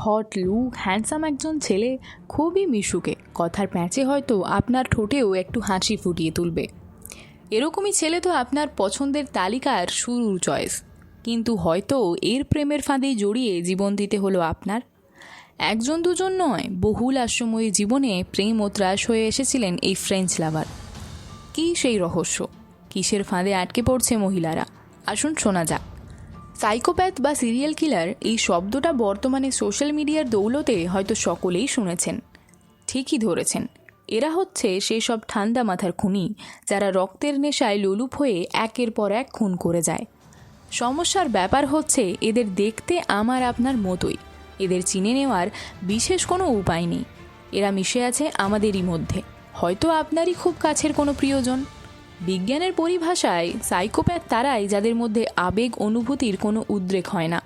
Hot look handsome একজন ছেলে, খুবই মিশুকে। কথার প্যাঁচে হয়তো আপনার ঠোঁটেও একটু হাসি ফুটিয়ে তুলবে। এরকমই ছেলে তো আপনার পছন্দের তালিকার শুরুর চয়েস। কিন্তু হয়তো এর প্রেমের ফাঁদেই জড়িয়ে জীবন দিতে হলো আপনার। একজন দুজন নয়, বহুল আশ্রময়ী জীবনে প্রেম ও ত্রাস হয়ে এসেছিলেন এই ফ্রেঞ্চ লাভার কী সেই রহস্য? কিসের ফাঁদে আটকে পড়ছে মহিলারা? আসুন শোনা যাক। সাইকোপ্যাথ বা সিরিয়াল কিলার এই শব্দটা বর্তমানে সোশ্যাল মিডিয়ার দৌলতে হয়তো সকলেই শুনেছেন। ঠিকই ধরেছেন। এরা হচ্ছে সেই সব ঠান্ডা মাথার খুনি যারা রক্তের নেশায় লোলুপ হয়ে একের পর এক খুন করে যায়। সমস্যার ব্যাপার হচ্ছে এদের দেখতে আমার আপনার মতোই। এদের চিনে নেওয়ার বিশেষ কোনো উপায় নেই। এরা মিশে আছে আমাদেরই মধ্যে। হয়তো আপনারই খুব কাছের কোনো প্রিয়জন। বিজ্ঞানের পরিভাষায় সাইকোপ্যাথ তারাই যাদের মধ্যে আবেগ অনুভূতির কোনো উদ্রেক হয় না।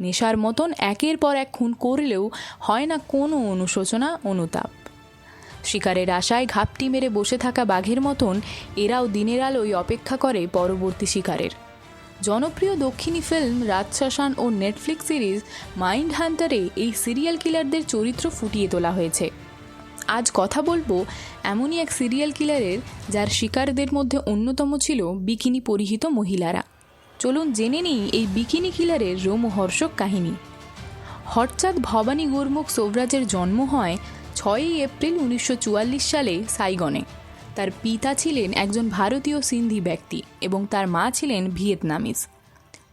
নেশার মতন একের পর এক খুন করলেও হয় না কোনো অনুশোচনা, অনুতাপ। শিকারের আশায় ঘাপটি মেরে বসে থাকা বাঘের মতন এরাও দিনের আলোয় অপেক্ষা করে পরবর্তী শিকারের। জনপ্রিয় দক্ষিণী ফিল্ম রাজশাসন ও নেটফ্লিক্স সিরিজ মাইন্ড হান্টারে এই সিরিয়াল কিলারদের চরিত্র ফুটিয়ে তোলা হয়েছে। আজ কথা বলব এমনই এক সিরিয়াল কিলারের যার শিকারদের মধ্যে অন্যতম ছিল বিকিনি পরিহিত মহিলারা। চলুন জেনে নিই এই বিকিনি কিলারের রোমহর্ষক কাহিনী। হরচাঁদ ভবানী গুরমুখ সোভরাজের জন্ম হয় ছয়ই এপ্রিল উনিশশো চুয়াল্লিশ সালে সাইগনে। তার পিতা ছিলেন একজন ভারতীয় সিন্ধি ব্যক্তি এবং তার মা ছিলেন ভিয়েতনামিজ।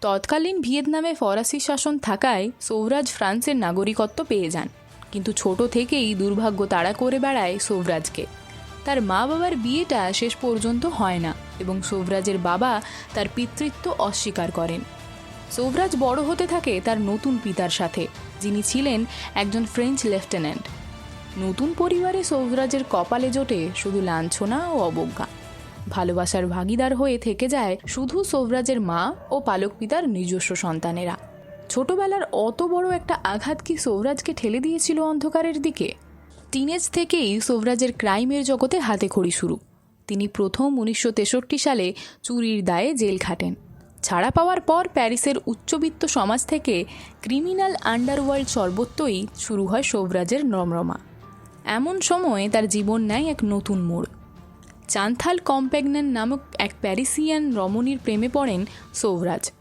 তৎকালীন ভিয়েতনামে ফরাসি শাসন থাকায় সৌরাজ ফ্রান্সের নাগরিকত্ব পেয়ে যান। কিন্তু ছোট থেকেই দুর্ভাগ্য তাড়া করে বেড়ায় সৌভরাজকে। তার মা বাবার বিয়েটা শেষ পর্যন্ত হয় না এবং সৌভরাজের বাবা তার পিতৃত্ব অস্বীকার করেন। সৌভরাজ বড় হতে থাকে তার নতুন পিতার সাথে, যিনি ছিলেন একজন ফ্রেঞ্চ লেফটেন্যান্ট। নতুন পরিবারে সৌভরাজের কপালে জোটে শুধু লাঞ্ছনা ও অবজ্ঞা। ভালোবাসার ভাগিদার হয়ে থেকে যায় শুধু সৌভরাজের মা ও পালক পিতার নিজস্ব সন্তানেরা। ছোটবেলার অত বড় একটা আঘাত কি সৌভরাজকে ঠেলে দিয়েছিল অন্ধকারের দিকে? টিনেজ থেকেই সৌভরাজের ক্রাইমের জগতে হাতে খড়ি শুরু। তিনি প্রথম উনিশশো তেষট্টি সালে চুরির দায়ে জেল খাটেন। ছাড়া পাওয়ার পর প্যারিসের উচ্চবিত্ত সমাজ থেকে ক্রিমিনাল আন্ডারওয়ার্ল্ড সর্বত্রই শুরু হয় সৌভরাজের নমরমা। এমন সময়ে তার জীবন নেয় এক নতুন মোড়। চান্থাল কম্প্যাগনান নামক এক প্যারিসিয়ান রমণীর প্রেমে পড়েন সৌভরাজ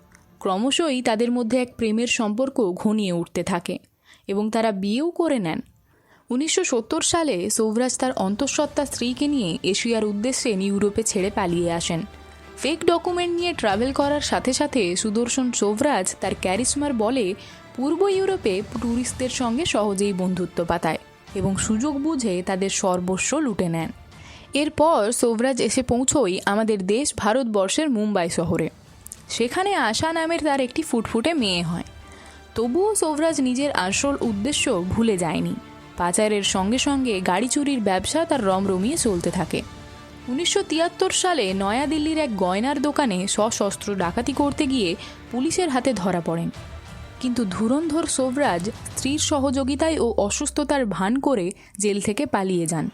ক্রমশই তাদের মধ্যে এক প্রেমের সম্পর্ক ঘনিয়ে উঠতে থাকে এবং তারা বিয়েও করে নেন। উনিশশো সত্তর সালে সৌভরাজ তার অন্তঃসত্ত্বা স্ত্রীকে নিয়ে এশিয়ার উদ্দেশ্যে ইউরোপে ছেড়ে পালিয়ে আসেন। ফেক ডকুমেন্ট নিয়ে ট্রাভেল করার সাথে সাথে সুদর্শন সৌভরাজ তার ক্যারিসমার বলে পূর্ব ইউরোপে ট্যুরিস্টদের সঙ্গে সহজেই বন্ধুত্ব পাতায় এবং সুযোগ বুঝে তাদের সর্বস্ব লুটে নেন। এরপর সৌভরাজ এসে পৌঁছই আমাদের দেশ ভারতবর্ষের মুম্বাই শহরে। সেখানে আশা নামের তার একটি ফুটফুটে মেয়ে হয়। তবুও সৌভরাজ নিজের আসল উদ্দেশ্য ভুলে যায়নি। পাচারের সঙ্গে সঙ্গে গাড়ি চুরির ব্যবসা তার রমরমিয়ে চলতে থাকে। উনিশশো তিয়াত্তর সালে নয়াদিল্লির এক গয়নার দোকানে সশস্ত্র ডাকাতি করতে গিয়ে পুলিশের হাতে ধরা পড়েন। কিন্তু ধুরন্ধর সোভরাজ স্ত্রীর সহযোগিতায় ও অসুস্থতার ভান করে জেল থেকে পালিয়ে যান।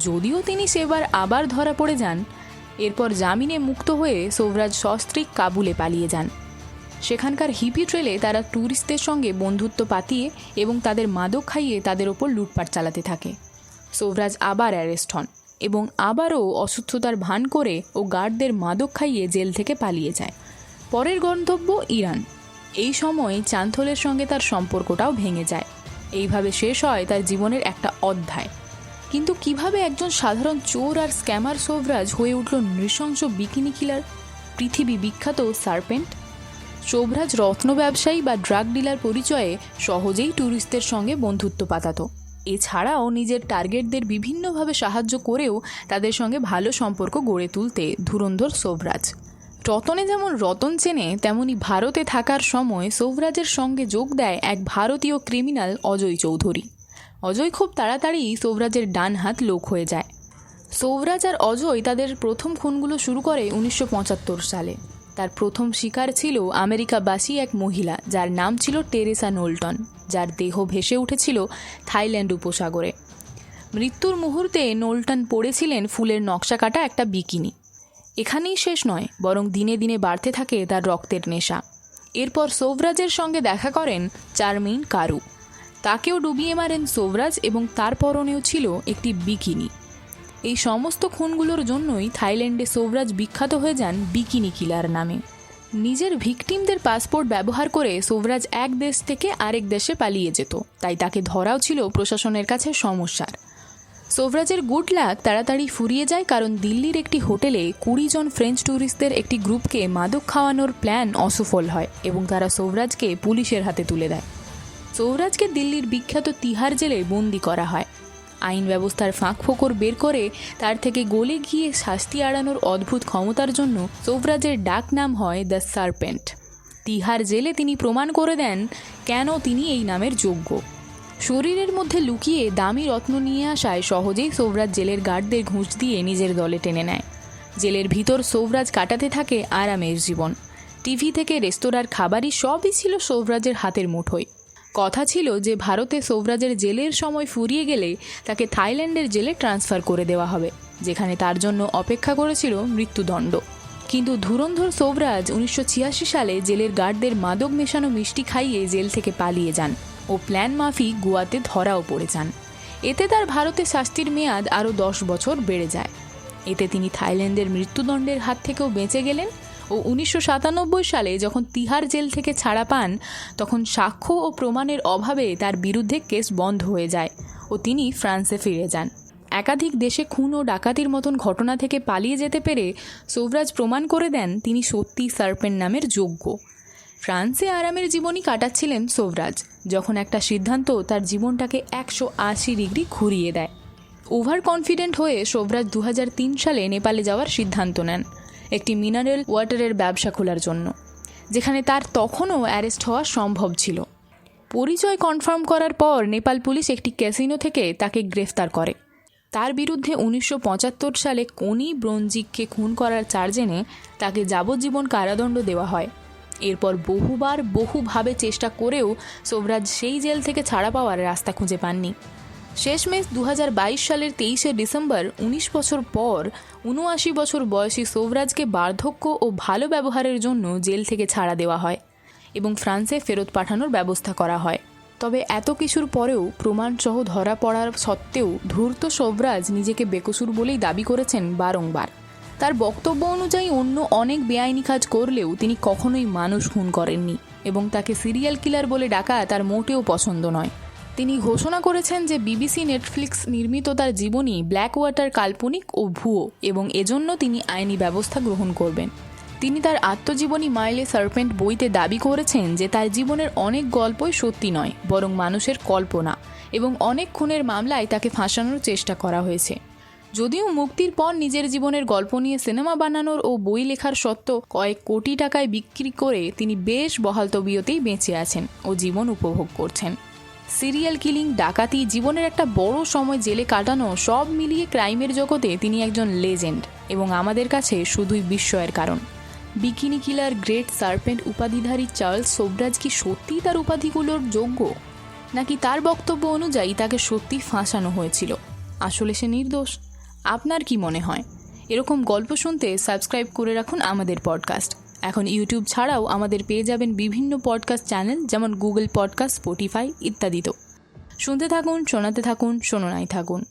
যদিও তিনি সেবার আবার ধরা পড়ে যান এরপর জামিনে মুক্ত হয়ে সোভরাজ সস্ত্রীক কাবুলে পালিয়ে যান। সেখানকার হিপি ট্রেলে তারা ট্যুরিস্টদের সঙ্গে বন্ধুত্ব পাতিয়ে এবং তাদের মাদক খাইয়ে তাদের ওপর লুটপাট চালাতে থাকে। সোভরাজ আবার অ্যারেস্ট হন এবং আবারও অসুস্থতার ভান করে ও গার্ডদের মাদক খাইয়ে জেল থেকে পালিয়ে যায়। পরের গন্তব্য ইরান। এই সময় চান্থলের সঙ্গে তার সম্পর্কটাও ভেঙে যায়। এইভাবে শেষ হয় তার জীবনের একটা অধ্যায়। কিন্তু কীভাবে একজন সাধারণ চোর আর স্ক্যামার সোভরাজ হয়ে উঠল নৃশংস বিকিনি কিলার, পৃথিবী বিখ্যাত সার্পেন্ট? শোভরাজ রত্ন ব্যবসায়ী বা ড্রাগ ডিলার পরিচয়ে সহজেই ট্যুরিস্টদের সঙ্গে বন্ধুত্ব পাতাত। এছাড়াও নিজের টার্গেটদের বিভিন্নভাবে সাহায্য করেও তাদের সঙ্গে ভালো সম্পর্ক গড়ে তুলতে ধুরন্ধর শোভরাজ। রতনে যেমন রতন চেনে, তেমনি ভারতে থাকার সময় সৌভরাজের সঙ্গে যোগ দেয় এক ভারতীয় ক্রিমিনাল অজয় চৌধুরী। অজয় খুব তাড়াতাড়ি সৌভরাজের ডান হাত লোক হয়ে যায়। সৌভরাজ আর অজয় তাদের প্রথম খুনগুলো শুরু করে উনিশশো পঁচাত্তর সালে। তার প্রথম শিকার ছিল আমেরিকাবাসী এক মহিলা, যার নাম ছিল টেরেসা নোল্টন, যার দেহ ভেসে উঠেছিল থাইল্যান্ড উপসাগরে। মৃত্যুর মুহূর্তে নোল্টন পড়েছিলেন ফুলের নকশা কাটা একটা বিকিনি। এখানেই শেষ নয়, বরং দিনে দিনে বাড়তে থাকে তার রক্তের নেশা। এরপর সৌভরাজের সঙ্গে দেখা করেন চারমিন কারু। তাকেও ডুবিয়ে মারেন সোভরাজ এবং তার পরনেও ছিল একটি বিকিনি। এই সমস্ত খুনগুলোর জন্যই থাইল্যান্ডে সোভরাজ বিখ্যাত হয়ে যান বিকিনি কিলার নামে। নিজের ভিকটিমদের পাসপোর্ট ব্যবহার করে সোভরাজ এক দেশ থেকে আরেক দেশে পালিয়ে যেত, তাই তাকে ধরাও ছিল প্রশাসনের কাছে সমস্যার। সোভরাজের গুড লাক তাড়াতাড়ি ফুরিয়ে যায় কারণ দিল্লির একটি হোটেলে কুড়ি জন ফ্রেঞ্চ ট্যুরিস্টদের একটি গ্রুপকে মাদক খাওয়ানোর প্ল্যান অসফল হয় এবং তারা সোভরাজকে পুলিশের হাতে তুলে দেয়। সৌরাজকে দিল্লির বিখ্যাত তিহার জেলে বন্দি করা হয়। আইন ব্যবস্থার ফাঁক ফোকর বের করে তার থেকে গলে গিয়ে শাস্তি আড়ানোর অদ্ভুত ক্ষমতার জন্য সৌভরাজের ডাক নাম হয় দ্য সার্পেন্ট। তিহার জেলে তিনি প্রমাণ করে দেন কেন তিনি এই নামের যোগ্য। শরীরের মধ্যে লুকিয়ে দামি রত্ন নিয়ে আসায় সহজেই সৌভরাজ জেলের গার্ডদের ঘুষ দিয়ে নিজের দলে টেনে নেয়। জেলের ভিতর সৌভরাজ কাটাতে থাকে আরামের জীবন। টিভি থেকে রেস্তোরাঁর খাবারই সবই ছিল সৌভরাজের হাতের মুঠোয়। কথা ছিল যে ভারতে সৌভরাজের জেলের সময় ফুরিয়ে গেলে তাকে থাইল্যান্ডের জেলে ট্রান্সফার করে দেওয়া হবে, যেখানে তার জন্য অপেক্ষা করেছিল মৃত্যুদণ্ড। কিন্তু ধুরন্ধর সৌভরাজ উনিশশো সালে জেলের গার্ডদের মাদক মেশানো মিষ্টি খাইয়ে জেল থেকে পালিয়ে যান ও প্ল্যান মাফি গোয়াতে ধরাও পড়ে যান। এতে তার ভারতে শাস্তির মেয়াদ আরও দশ বছর বেড়ে যায়। এতে তিনি থাইল্যান্ডের মৃত্যুদণ্ডের হাত থেকেও বেঁচে গেলেন ও উনিশশো সাতানব্বই সালে যখন তিহার জেল থেকে ছাড়া পান, তখন সাক্ষ্য ও প্রমাণের অভাবে তার বিরুদ্ধে কেস বন্ধ হয়ে যায় ও তিনি ফ্রান্সে ফিরে যান। একাধিক দেশে খুন ও ডাকাতির মতন ঘটনা থেকে পালিয়ে যেতে পেরে সৌভরাজ প্রমাণ করে দেন তিনি সত্যি সার্পেন নামের যোগ্য। ফ্রান্সে আরামের জীবনই কাটাচ্ছিলেন সৌভরাজ যখন একটা সিদ্ধান্ত তার জীবনটাকে একশো আশি ডিগ্রি ঘুরিয়ে দেয়। ওভার কনফিডেন্ট হয়ে সৌভরাজ দু সালে নেপালে যাওয়ার সিদ্ধান্ত নেন। একটি মিনারেল ওয়াটারের ব্যবসা খোলার জন্য, যেখানে তার তখনও অ্যারেস্ট হওয়া সম্ভব ছিল। পরিচয় কনফার্ম করার পর নেপাল পুলিশ একটি ক্যাসিনো থেকে তাকে গ্রেফতার করে। তার বিরুদ্ধে উনিশশো পঁচাত্তর সালে কোনি ব্রঞ্জিককে খুন করার চার্জ এনে তাকে যাবজ্জীবন কারাদণ্ড দেওয়া হয়। এরপর বহুবার বহুভাবে চেষ্টা করেও সোভরাজ সেই জেল থেকে ছাড়া পাওয়ার রাস্তা খুঁজে পাননি। শেষমেশ দু হাজার বাইশ সালের তেইশে ডিসেম্বর উনিশ বছর পর উনআশি বছর বয়সী সোভরাজকে বার্ধক্য ও ভালো ব্যবহারের জন্য জেল থেকে ছাড়া দেওয়া হয় এবং ফ্রান্সে ফেরত পাঠানোর ব্যবস্থা করা হয়। তবে এত কিছুর পরেও প্রমাণসহ ধরা পড়ার সত্ত্বেও ধূর্ত সোভরাজ নিজেকে বেকসুর বলেই দাবি করেছেন বারংবার। তার বক্তব্য অনুযায়ী অন্য অনেক বেআইনি কাজ করলেও তিনি কখনোই মানুষ খুন করেননি এবং তাকে সিরিয়াল কিলার বলে ডাকা তার মোটেও পছন্দ নয়। তিনি ঘোষণা করেছেন যে বিবিসি নেটফ্লিক্স নির্মিত তার জীবনী ব্ল্যাক ওয়াটার কাল্পনিক ও ভুয়ো এবং এজন্য তিনি আইনি ব্যবস্থা গ্রহণ করবেন। তিনি তার আত্মজীবনী মাইলে সার্পেন্ট বইতে দাবি করেছেন যে তার জীবনের অনেক গল্পই সত্যি নয়, বরং মানুষের কল্পনা এবং অনেক খুনের মামলায় তাকে ফাঁসানোর চেষ্টা করা হয়েছে। যদিও মুক্তির পর নিজের জীবনের গল্প নিয়ে সিনেমা বানানোর ও বই লেখার সত্ত্বেও কয়েক কোটি টাকায় বিক্রি করে তিনি বেশ বহাল তবিয়তেই বেঁচে আছেন ও জীবন উপভোগ করছেন। সিরিয়াল কিলিং, ডাকাতি, জীবনের একটা বড় সময় জেলে কাটানো, সব মিলিয়ে ক্রাইমের জগতে তিনি একজন লেজেন্ড এবং আমাদের কাছে শুধুই বিস্ময়ের কারণ। বিকিনি কিলার গ্রেট সার্পেন্ট উপাধিধারী চার্লস সোবরাজ কি সত্যিই তার উপাধিগুলোর যোগ্য? নাকি তার বক্তব্য অনুযায়ী তাকে সত্যি ফাঁসানো হয়েছিল? আসলে সে নির্দোষ। আপনার কি মনে হয়? এরকম গল্প শুনতে সাবস্ক্রাইব করে রাখুন আমাদের পডকাস্ট। এখন ইউটিউব ছাড়াও আমাদের পেয়ে যাবেন বিভিন্ন পডকাস্ট চ্যানেল যেমন গুগল পডকাস্ট স্পটিফাই ইত্যাদিতেও। শুনতে থাকুন, শোনাতে থাকুন শোনাই থাকুন।